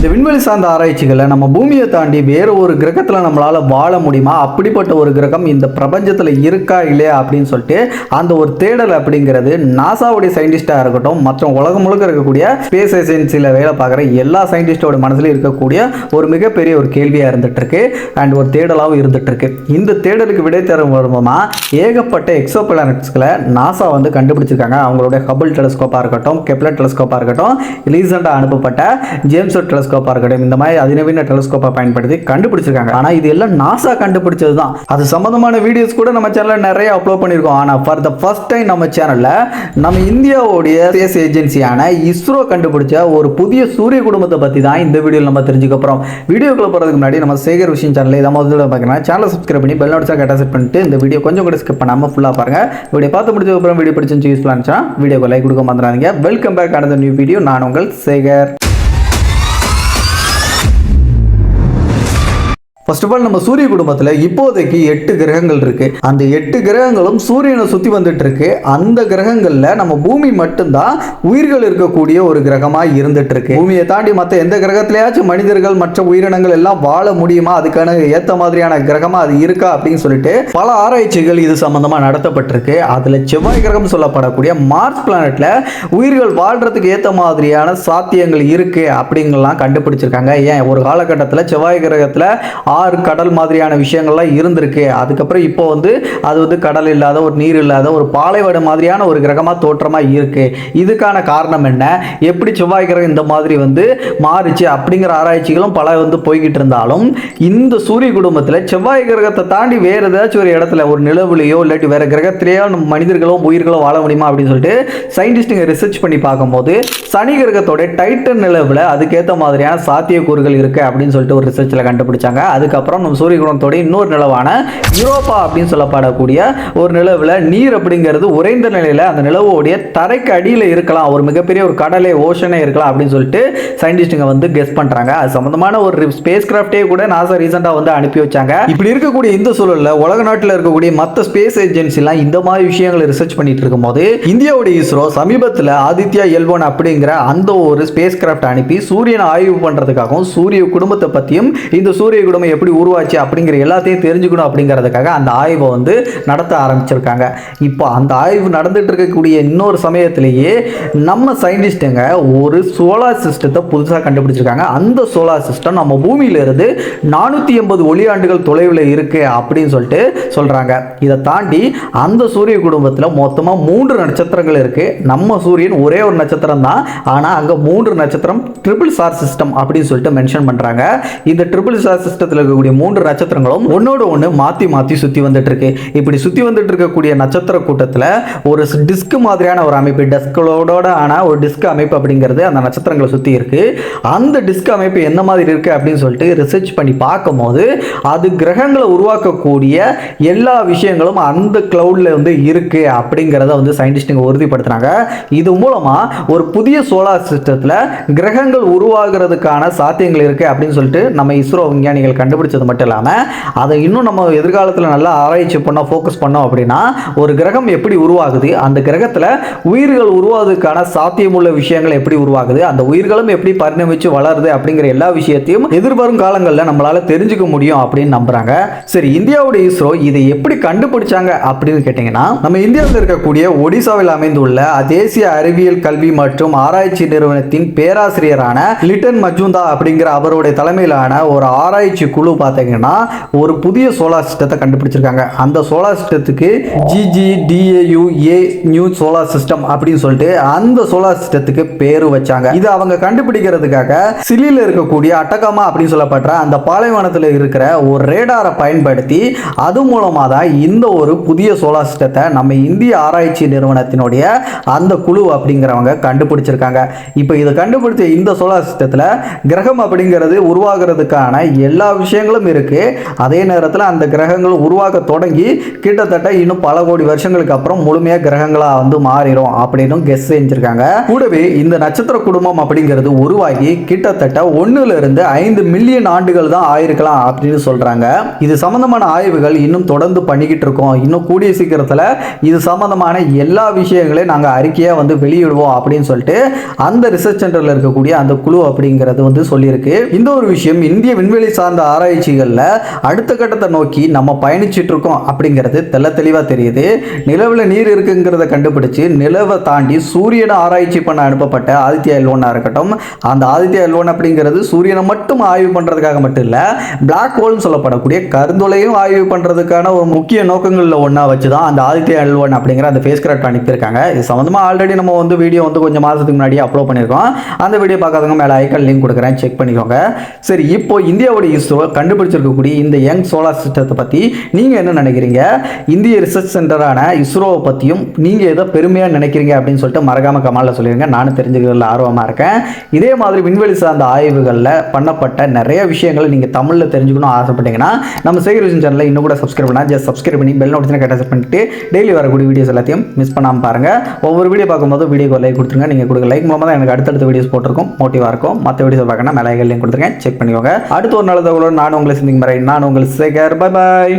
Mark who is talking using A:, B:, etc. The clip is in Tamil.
A: இந்த விண்வெளி சார்ந்த ஆராய்ச்சிகளை நம்ம பூமியை தாண்டி வேறு ஒரு கிரகத்தில் நம்மளால் வாழ முடியுமா? அப்படிப்பட்ட ஒரு கிரகம் இந்த பிரபஞ்சத்தில் இருக்கா இல்லையா அப்படின்னு சொல்லிட்டு அந்த ஒரு தேடல் அப்படிங்கிறது நாசாவுடைய சயின்டிஸ்டாக இருக்கட்டும் மற்றும் உலகம் முழுக்க இருக்கக்கூடிய ஸ்பேஸ் ஏஜென்சியில் வேலை பார்க்குற எல்லா சயின்டிஸ்டோட மனசுலையும் இருக்கக்கூடிய ஒரு மிகப்பெரிய ஒரு கேள்வியாக இருந்துகிட்ருக்கு அண்ட் ஒரு தேடலாகவும் இருந்துகிட்ருக்கு இந்த தேடலுக்கு விடை தரும் மூலமா ஏகப்பட்ட எக்ஸோ பிளானட்ஸ்களை நாசா வந்து கண்டுபிடிச்சிருக்காங்க. அவங்களுடைய ஹபிள் டெலஸ்கோப்பாக இருக்கட்டும் கெப்லர் டெலஸ்கோப்பாக இருக்கட்டும் ரீசெண்டாக அனுப்பப்பட்ட ஜேம்ஸ் டெலஸ்கோப் டெலிஸ்கோப்பாக இருக்கட்டும் இந்த மாதிரி அதிநவீன டெலிஸ்கோப்பை பயன்படுத்தி கண்டுபிடிச்சிருக்காங்க. ஆனால் இது எல்லாம் நாசா கண்டுபிடிச்சது தான் அது சம்மந்தமான வீடியோஸ் கூட நம்ம சேனலில் நிறைய அப்லோட் பண்ணியிருக்கோம். ஆனால் ஃபார் த ஃபர்ஸ்ட் டைம் நம்ம சேனலில் நம்ம இந்தியாவுடைய ஸ்பேஸ் ஏஜென்சியான இஸ்ரோ கண்டுபிடிச்ச ஒரு புதிய சூரிய குடும்பத்தை பற்றி தான் இந்த வீடியோவில் நம்ம தெரிஞ்சுக்க போகிறோம் வீடியோக்குள்ள போகிறதுக்கு முன்னாடி நம்ம சேகர் விஷயம் சேனல் இதை முதல்ல பார்க்கலாம் சேனலை சப்ஸ்கிரைப் பண்ணி பெல் நோட்ஸாக கரெக்டாக செட் பண்ணிட்டு இந்த வீடியோ கொஞ்சம் கூட ஸ்கிப் பண்ணாமல் ஃபுல்லாக பாருங்கள் வீடியோ பார்த்து முடிச்சதுக்கப்புறம் வீடியோ பிடிச்சிருந்து யூஸ்ஃபுல்லாக இருந்துச்சுன்னா வீடியோக்கு லைக் கொடுக்க மறந்துடாதீங்க. வெல்கம் பேக் அடுத்த நியூ வீடியோ நான் உங்கள் சேகர். ஃபர்ஸ்ட் ஆஃப் ஆல் நம்ம சூரிய குடும்பத்தில் இப்போதைக்கு எட்டு கிரகங்கள் இருக்கு. அந்த எட்டு கிரகங்களும் சூரியனை சுற்றி வந்துட்டு இருக்கு. அந்த கிரகங்களில் நம்ம பூமி மட்டும்தான் உயிர்கள் இருக்கக்கூடிய ஒரு கிரகமாக இருந்துட்டு இருக்கு. பூமியை தாண்டி மற்ற எந்த கிரகத்திலேயாச்சும் மனிதர்கள் மற்ற உயிரினங்கள் எல்லாம் வாழ முடியுமா? அதுக்கான ஏற்ற மாதிரியான கிரகமாக அது இருக்கா அப்படின்னு சொல்லிட்டு பல ஆராய்ச்சிகள் இது சம்பந்தமாக நடத்தப்பட்டிருக்கு. அதில் செவ்வாய் கிரகம் சொல்லப்படக்கூடிய மார்ஸ் பிளானட்ல உயிர்கள் வாழ்றதுக்கு ஏற்ற மாதிரியான சாத்தியங்கள் இருக்கு அப்படிங்கலாம் கண்டுபிடிச்சிருக்காங்க. ஏன்? ஒரு காலகட்டத்தில் செவ்வாய் கிரகத்தில் ஆறு கடல் மாதிரியான விஷயங்கள்லாம் இருந்திருக்கு. அதுக்கப்புறம் இப்போ வந்து அது வந்து கடல் இல்லாத ஒரு நீர் இல்லாத ஒரு பாலைவனம் மாதிரியான ஒரு கிரகமாக தோற்றமாக இருக்கு. இதுக்கான காரணம் என்ன? எப்படி செவ்வாய் கிரகம் இந்த மாதிரி வந்து மாறுச்சு அப்படிங்கிற ஆராய்ச்சிகளும் பல வந்து போய்கிட்டு இருந்தாலும் இந்த சூரிய குடும்பத்தில் செவ்வாய் கிரகத்தை தாண்டி வேறு ஏதாச்சும் ஒரு இடத்துல ஒரு நிலவுலையோ இல்லாட்டி வேறு கிரகத்திலேயோ மனிதர்களோ உயிர்களோ வாழ முடியுமா அப்படின்னு சொல்லிட்டு சயின்டிஸ்ட்டுங்க ரிசர்ச் பண்ணி பார்க்கும்போது சனி கிரகத்தோட டைட்டன் நிலவில் அதுக்கேற்ற மாதிரியான சாத்தியக்கூறுகள் இருக்குது அப்படின்னு சொல்லிட்டு ஒரு ரிசர்ச்சில் கண்டுபிடிச்சாங்க. அதுக்கப்புறம் நம்ம சூரிய குடும்பத்தோட இன்னொரு நிலவான யூரோப்பா அப்படின்னு சொல்லப்படக்கூடிய ஒரு நிலவில் நீர் அப்படிங்கிறது உறைந்த நிலையில் அந்த நிலவோடைய தரைக்கு அடியில் இருக்கலாம். ஒரு மிகப்பெரிய ஒரு கடலே ஓஷனே இருக்கலாம் அப்படின்னு சொல்லிட்டு சயின்டிஸ்ட்டுங்க வந்து கெஸ் பண்ணுறாங்க அது சம்மந்தமான ஒரு ஸ்பேஸ் கிராஃப்டே கூட நாசா ரீசெண்டாக வந்து அனுப்பி வச்சாங்க. இப்படி இருக்கக்கூடிய இந்த சூழலில் உலக நாட்டில் இருக்கக்கூடிய மற்ற ஸ்பேஸ் ஏஜென்சிலாம் இந்த மாதிரி விஷயங்களை ரிசர்ச் பண்ணிட்டு இருக்கும்போது இந்தியாவுடைய இஸ்ரோ சமீபத்தில் ஆதித்யா எல்வன் அப்படிங்கிற அந்த ஒரு ஸ்பேஸ் கிராஃப்ட் அனுப்பி சூரியனை ஆய்வு பண்ணுறதுக்காகவும் சூரிய குடும்பத்தை பற்றியும் இந்த சூரிய குடும்பம் எப்படி உருவாச்சு அப்படிங்கிற எல்லாத்தையும் தெரிஞ்சுக்கணும் அப்படிங்கிறதுக்காக அந்த ஆய்வை வந்து நடத்த ஆரம்பிச்சிருக்காங்க. இப்போ அந்த ஆய்வு நடந்துட்டு இருக்கக்கூடிய இன்னொரு சமயத்திலேயே நம்ம சயின்டிஸ்ட்டுங்க ஒரு சோலார் சிஸ்டத்தை புதுசாக கண்டுபிடிச்சிருக்காங்க. அந்த சோலார் சிஸ்டம் நம்ம பூமியிலிருந்து நானூற்றி எண்பது ஒளியாண்டுகள் தொலைவில் இருக்கு அப்படின்னு சொல்லிட்டு சொல்கிறாங்க இதை தாண்டி அந்த சூரிய குடும்பத்தில் மொத்தமாக மூன்று நட்சத்திரங்கள் இருக்கு. நம்ம சூரியன் ஒரே ஒரு நட்சத்திரம் தான். ஆனால் அங்கே மூன்று நட்சத்திரம் ட்ரிபிள் ஸ்டார் சிஸ்டம் அப்படின்னு சொல்லிட்டு மென்ஷன் பண்ணுறாங்க இந்த ட்ரிபிள் ஸ்டார் சிஸ்டத்தில் இருக்கக்கூடிய மூன்று நட்சத்திரங்களும் ஒன்னோட ஒன்று மாற்றி மாற்றி சுற்றி வந்துட்டு இருக்கு இப்படி சுற்றி வந்துட்டு இருக்கக்கூடிய நட்சத்திர கூட்டத்தில் ஒரு டிஸ்க் மாதிரியான ஒரு அமைப்பு டெஸ்களோட ஆன ஒரு டிஸ்க் அமைப்பு அப்படிங்கிறது அந்த நட்சத்திரங்களை சுற்றி இருக்கு. அந்த டிஸ்க் அமைப்பு என்ன மாதிரி இருக்கு அப்படின்னு சொல்லிட்டு ரிசர்ச் பண்ணி பார்க்கும்போது அது கிரகங்களை உருவாக்கக்கூடிய எல்லா விஷயங்களும் அந்த கிளவுடில் வந்து இருக்கு அப்படிங்கிறத வந்து சயின்டிஸ்ட்டுங்க உறுதிப்படுத்துறாங்க. இது மூலமா ஒரு புதிய சோலார் சிஸ்டத்தில் கிரகங்கள் உருவாகிறதுக்கான சாத்தியங்கள் இருக்கு அப்படின்னு சொல்லிட்டு நம்ம இஸ்ரோ விஞ்ஞானிகள் கண்டுபிடிச்சது மட்டும் இல்லாமல் அதை இன்னும் நம்ம எதிர்காலத்தில் நல்லா ஆராய்ச்சி பண்ண ஃபோக்கஸ் பண்ணோம் அப்படின்னா ஒரு கிரகம் எப்படி உருவாகுது அந்த கிரகத்தில் உயிர்கள் உருவாவதுக்கான சாத்தியமுள்ள விஷயங்கள் எப்படி உருவாகுது அந்த உயிர்களும் எப்படி பரிணமிச்சு வளருது அப்படிங்கிற எல்லா விஷயத்தையும் எதிர்வரும் காலங்களில் நம்மளால் தெரிஞ்சுக்க முடியும் அப்படின்னு நம்புறாங்க. சரி இந்தியாவுடைய இஸ்ரோ இதை எப்படி கண்டுபிடிச்சாங்க அப்படின்னு கேட்டிங்கன்னா நம்ம இந்தியாவில் இருக்கக்கூடிய ஒடிசாவில் அமைந்துள்ள தேசிய அறிவியல் கல்வி மற்றும் ஆராய்ச்சி நிறுவனத்தின் பேராசிரியரான லிட்டன் மஜூந்தா அப்படிங்கிற அவருடைய தலைமையிலான ஒரு ஆராய்ச்சி குழு பார்த்தீங்கன்னா ஒரு புதிய சோலார் சிஸ்டத்தை கண்டுபிடிச்சிருக்காங்க. அந்த சோலார் சிஸ்டத்துக்கு ஜிஜிடிஏயு ஏ நியூ சோலார் சிஸ்டம் அப்படின்னு சொல்லிட்டு அந்த சோலார் சிஸ்டத்துக்கு பேர் வச்சாங்க. இது அவங்க கண்டுபிடிக்கிறதுக்காக சிலியில் இருக்கக்கூடிய அட்டகாமா அப்படின்னு சொல்லப்படுற அந்த பாலைவனத்தில் இருக்கிற ஒரு ரேடாரை பயன்படுத்தி அது மூலமாக தான் இந்த ஒரு புதிய சோலார் சிஸ்டத்தை நம்ம இந்திய ஆராய்ச்சி நிறுவனத்தினுடைய அந்த குழு அப்படிங்கிறவங்க கண்டுபிடிச்சிருக்காங்க. இப்போ இதை கண்டுபிடிச்ச இந்த சோலார் சிஸ்டத்தில் கிரகம் அப்படிங்கிறது உருவாகிறதுக்கான எல்லா விஷயம் விஷயங்களும் இருக்கு. அதே நேரத்தில் அந்த கிரகங்கள் உருவாக்க தொடங்கி கிட்டத்தட்ட இன்னும் பல கோடி வருஷங்களுக்கு அப்புறம் முழுமையாக கிரகங்களாக வந்து மாறிடும் அப்படின்னு கெஸ் செஞ்சிருக்காங்க. கூடவே இந்த நட்சத்திர குடும்பம் அப்படிங்கிறது உருவாகி கிட்டத்தட்ட ஒன்றுலேருந்து இருந்து ஐந்து மில்லியன் ஆண்டுகள் தான் ஆயிருக்கலாம் அப்படின்னு சொல்றாங்க. இது சம்பந்தமான ஆய்வுகள் இன்னும் தொடர்ந்து பண்ணிக்கிட்டு இருக்கோம். இன்னும் கூடிய சீக்கிரத்தில் இது சம்பந்தமான எல்லா விஷயங்களையும் நாங்கள் அறிக்கையாக வந்து வெளியிடுவோம் அப்படின்னு சொல்லிட்டு அந்த ரிசர்ச் சென்டரில் இருக்கக்கூடிய அந்த குழு அப்படிங்கிறது வந்து சொல்லியிருக்கு. இந்த ஒரு விஷயம் இந்திய விண்வெளி சார்ந்த ஆராய்ச்சிகளில் அடுத்த கட்டத்தை நோக்கி நம்ம பயணிச்சிட்டு இருக்கோம் அப்படிங்கிறது தெள்ள தெளிவாக தெரியுது. நிலவில் நீர் இருக்குங்கிறத கண்டுபிடிச்சு நிலவை தாண்டி சூரியனை ஆராய்ச்சி பண்ண அனுப்பப்பட்ட ஆதித்யா எல்வோனாக இருக்கட்டும் அந்த ஆதித்யா எல்வோன் அப்படிங்கிறது சூரியனை மட்டும் ஆய்வு பண்ணுறதுக்காக மட்டும் இல்லை பிளாக் ஹோல்னு சொல்லப்படக்கூடிய கருந்துளையும் ஆய்வு பண்ணுறதுக்கான ஒரு முக்கிய நோக்கங்களில் ஒன்றா வச்சு தான் அந்த ஆதித்யா எல்வோன் அப்படிங்கிற அந்த ஃபேஸ் கிராஃப்ட் அனுப்பியிருக்காங்க. இது சம்மந்தமாக ஆல்ரெடி நம்ம வந்து வீடியோ வந்து கொஞ்சம் மாதத்துக்கு முன்னாடி அப்லோட் பண்ணியிருக்கோம். அந்த வீடியோ பார்க்காதவங்க மேலே ஐக்கன் லிங்க் கொடுக்குறேன். செக் பண்ணிக்கோங்க. சரி இப்போ இந்தியாவோட இஸ்ரோ கண்டுபிடிச்சிருக்கக்கூடிய இந்த யங் சோலார் சிஸ்டத்தை பற்றி நீங்கள் என்ன நினைக்கிறீங்க? இந்திய ரிசர்ச் சென்டரான இஸ்ரோவை பற்றியும் நீங்கள் எதை பெருமையாக நினைக்கிறீங்க அப்படின்னு சொல்லிட்டு மறக்காம கமாலில் சொல்லிடுங்க நானும் தெரிஞ்சுக்கிறதுல ஆர்வமாக இருக்கேன். இதே மாதிரி விண்வெளி சார்ந்த ஆய்வுகளில் பண்ணப்பட்ட நிறைய விஷயங்களை நீங்கள் தமிழில் தெரிஞ்சுக்கணும் ஆசைப்பட்டீங்கன்னா நம்ம சேகர் விஷன் சேனலில் இன்னும் கூட சப்ஸ்கிரைப் பண்ணால் ஜஸ்ட் சப்ஸ்கிரைப் பண்ணி பெல் நோட்டிஃபிகேஷன் கட்ட பண்ணிட்டு டெய்லி வரக்கூடிய வீடியோஸ் எல்லாத்தையும் மிஸ் பண்ணாமல் பாருங்கள் ஒவ்வொரு வீடியோ பார்க்கும்போது வீடியோக்கு லைக் கொடுத்துருங்க. நீங்கள் கொடுக்க லைக் மூலமாக தான் எனக்கு அடுத்தடுத்த வீடியோஸ் போட்டிருக்கும். மோட்டிவாக இருக்கும். மற்ற வீடியோஸ் பார்க்கணும் மேலே லிங்க் கொடுத்துருங்க செக் பண்ணிக்கோங்க. அடுத்த ஒரு நாள் தகவலோட நான் உங்களை சிந்திக்கும் மறை நான் உங்கள் சேகர் பாய் பாய்